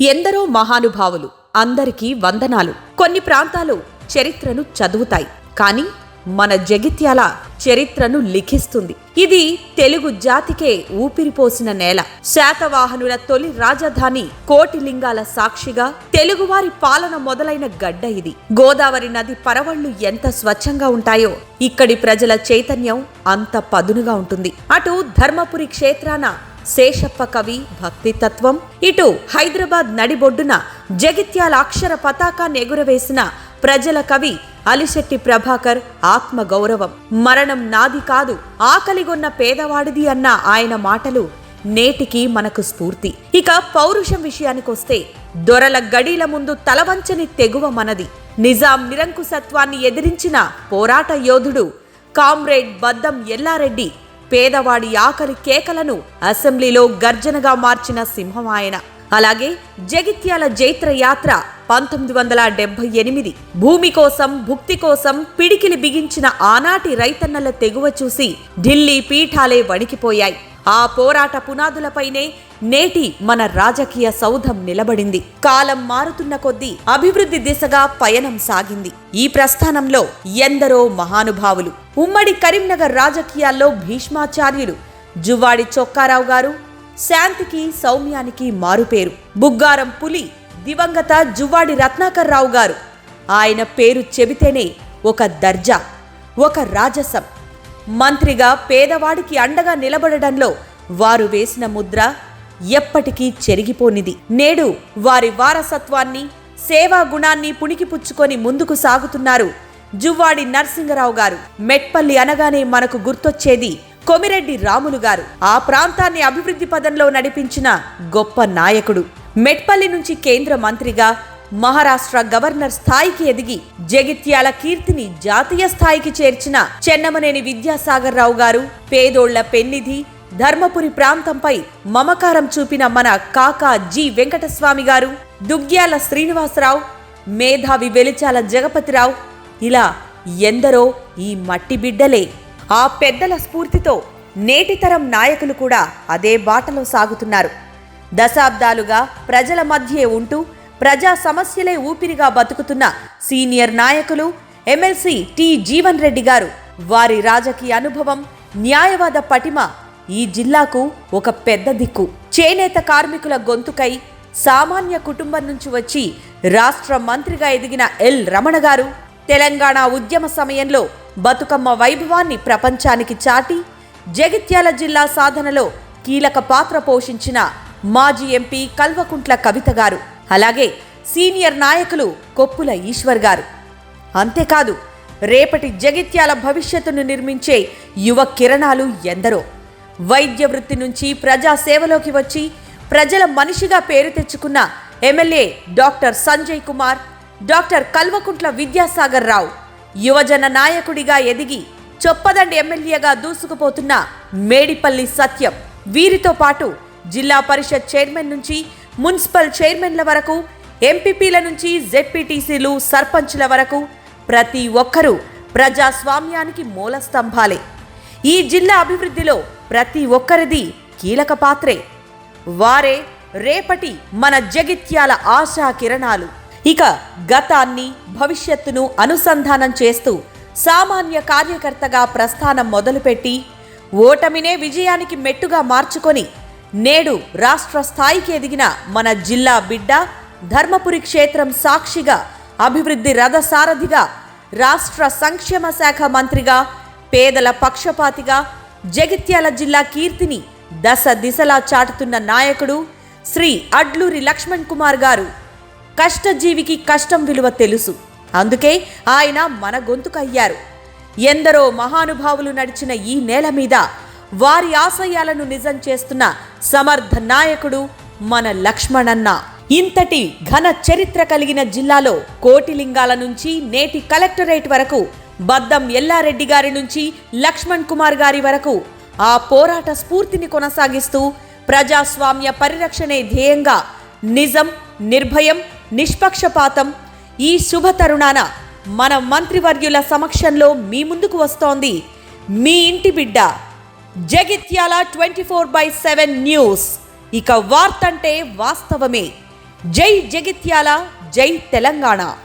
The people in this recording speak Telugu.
ఎందరో మహానుభావులు అందరికీ వందనాలు. కొన్ని ప్రాంతాలు చరిత్రను చదువుతాయి కానీ మన జగిత్యాల చరిత్రను లిఖిస్తుంది. ఇది తెలుగు జాతికే ఊపిరిపోసిన నేల. శాతవాహనుల తొలి రాజధాని కోటిలింగాల సాక్షిగా తెలుగువారి పాలన మొదలైన గడ్డ ఇది. గోదావరి నది పరవళ్ళు ఎంత స్వచ్ఛంగా ఉంటాయో ఇక్కడి ప్రజల చైతన్యం అంత పదునుగా ఉంటుంది. అటు ధర్మపురి క్షేత్రాన శేషప్ప కవి భక్తి తత్వం. ఇటు హైదరాబాద్ నడిబొడ్డున జగిత్యాల అక్షర పతాకాన్ని ఎగురవేసిన ప్రజల కవి అలిశెట్టి ప్రభాకర్ ఆత్మ గౌరవం మరణం నాది కాదు ఆకలిగొన్న పేదవాడిది అన్న ఆయన మాటలు నేటికి మనకు స్ఫూర్తి. ఇక పౌరుషం విషయానికొస్తే దొరల గడీల ముందు తలవంచని తెగువ మనది. నిజాం నిరంకుశత్వాన్ని ఎదిరించిన పోరాట యోధుడు కామ్రేడ్ బద్దం ఎల్లారెడ్డి పేదవాడి ఆకలి కేకలను అసెంబ్లీలో గర్జనగా మార్చిన సింహం ఆయన అలాగే జగిత్యాల జైత్ర యాత్ర పంతొమ్మిది వందల డెబ్బై ఎనిమిది భూమి కోసం భుక్తి కోసం పిడికిలి బిగించిన ఆనాటి రైతన్నల తెగువ చూసి ఢిల్లీ పీఠాలే వణికిపోయాయి. ఆ పోరాట పునాదులపైనే నేటి మన రాజకీయ సౌధం నిలబడింది. కాలం మారుతున్న కొద్దీ అభివృద్ధి దిశగా పయనం సాగింది. ఈ ప్రస్థానంలో ఎందరో మహానుభావులు ఉమ్మడి కరీంనగర్ రాజకీయాల్లో భీష్మాచార్యులు జువ్వాడి చొక్కారావు గారు శాంతికి సౌమ్యానికి మారుపేరు. బుగ్గారం పులి దివంగత జువ్వాడి రత్నాకర్ రావు గారు. ఆయన పేరు చెబితేనే ఒక దర్జా ఒక రాజసం. మంత్రిగా పేదవాడికి అండగా నిలబడడంలో వారు వేసిన ముద్ర ఎప్పటికీ చెరిగిపోనిది. నేడు వారి వారసత్వాన్ని సేవా గుణాన్ని పుణికిపుచ్చుకొని ముందుకు సాగుతున్నారు జువ్వాడి నరసింగరావు గారు. మెట్పల్లి అనగానే మనకు గుర్తొచ్చేది కొమిరెడ్డి రాములు గారు. ఆ ప్రాంతాన్ని అభివృద్ధి పదంలో నడిపించిన గొప్ప నాయకుడు. మెట్పల్లి నుంచి కేంద్ర మంత్రిగా మహారాష్ట్ర గవర్నర్ స్థాయికి ఎదిగి జగిత్యాల కీర్తిని జాతీయ స్థాయికి చేర్చిన చెన్నమనేని విద్యాసాగర్ రావు గారు పేదోళ్ళ పెన్నిధి ధర్మపురి ప్రాంతంపై మమకారం చూపిన మన కాకా జి వెంకటస్వామి గారు దుగ్గ్యాల శ్రీనివాసరావు మేధావి వెలిచాల జగపతిరావు ఇలా ఎందరో ఈ మట్టి బిడ్డలే. ఆ పెద్దల స్ఫూర్తితో నేటితరం నాయకులు కూడా అదే బాటలో సాగుతున్నారు. దశాబ్దాలుగా ప్రజల మధ్యే ఉంటూ ప్రజా సమస్యలే ఊపిరిగా బతుకుతున్న సీనియర్ నాయకులు ఎమ్మెల్సీ టి జీవన్ రెడ్డి గారు. వారి రాజకీయ అనుభవం న్యాయవాద పటిమ ఈ జిల్లాకు ఒక పెద్ద దిక్కు. చేనేత కార్మికుల గొంతుకై సామాన్య కుటుంబం నుంచి వచ్చి రాష్ట్ర మంత్రిగా ఎదిగిన ఎల్ రమణ గారు తెలంగాణ ఉద్యమ సమయంలో బతుకమ్మ వైభవాన్ని ప్రపంచానికి చాటి జగిత్యాల జిల్లా సాధనలో కీలక పాత్ర పోషించిన మాజీ ఎంపీ కల్వకుంట్ల కవిత గారు. అలాగే సీనియర్ నాయకులు కొప్పుల ఈశ్వర్ గారు. అంతేకాదు రేపటి జగిత్యాల భవిష్యత్తును నిర్మించే యువ కిరణాలు ఎందరో. వైద్య వృత్తి నుంచి ప్రజా సేవలోకి వచ్చి ప్రజల మనిషిగా పేరు తెచ్చుకున్న MLA doctor Sanjay Kumar doctor Kalvakuntla Vidyasagar Rao యువజన నాయకుడిగా ఎదిగి చొప్పదండి ఎమ్మెల్యేగా దూసుకుపోతున్న మేడిపల్లి సత్యం వీరితో పాటు జిల్లా పరిషత్ చైర్మన్ నుంచి మున్సిపల్ చైర్మన్ల వరకు ఎంపీపీల నుంచి జెడ్పీటీసీలు సర్పంచ్ల వరకు ప్రతి ఒక్కరూ ప్రజాస్వామ్యానికి మూల స్తంభాలే. ఈ జిల్లా అభివృద్ధిలో ప్రతి ఒక్కరిది కీలక పాత్రే. వారే రేపటి మన జగిత్యాల ఆశా కిరణాలు. ఇక గతాన్ని భవిష్యత్తును అనుసంధానం చేస్తూ సామాన్య కార్యకర్తగా ప్రస్థానం మొదలుపెట్టి ఓటమినే విజయానికి మెట్టుగా మార్చుకొని నేడు రాష్ట్ర స్థాయికి ఎదిగిన మన జిల్లా బిడ్డ ధర్మపురి క్షేత్రం సాక్షిగా అభివృద్ధి రథసారథిగా రాష్ట్ర సంక్షేమ శాఖ మంత్రిగా పేదల పక్షపాతిగా జగిత్యాల జిల్లా కీర్తిని దశ దిశలా చాటుతున్న నాయకుడు శ్రీ అడ్లూరి లక్ష్మణ్ కుమార్ గారు. కష్టజీవికి కష్టం విలువ తెలుసు. అందుకే ఆయన మన గొంతుకయ్యారు. ఎందరో మహానుభావులు నడిచిన ఈ నేల మీద వారి ఆశయాలను నిజం చేస్తున్న సమర్థ నాయకుడు మన లక్ష్మణన్న. ఇంతటి ఘన చరిత్ర కలిగిన జిల్లాలో కోటిలింగాల నుంచి నేటి కలెక్టరేట్ వరకు బద్దం ఎల్లారెడ్డి గారి నుంచి లక్ష్మణ్ కుమార్ గారి వరకు ఆ పోరాట స్ఫూర్తిని కొనసాగిస్తూ ప్రజాస్వామ్య పరిరక్షణే ధ్యేయంగా నిజం నిర్భయం నిష్పక్షపాతం ఈ శుభ తరుణాన మన మంత్రివర్యుల సమక్షంలో మీ ముందుకు వస్తోంది. మీ ఇంటి బిడ్డ Jagtial twenty four by seven news. ఇక వార్తంటే వాస్తవమే. జై జగిత్యాల జై తెలంగాణ.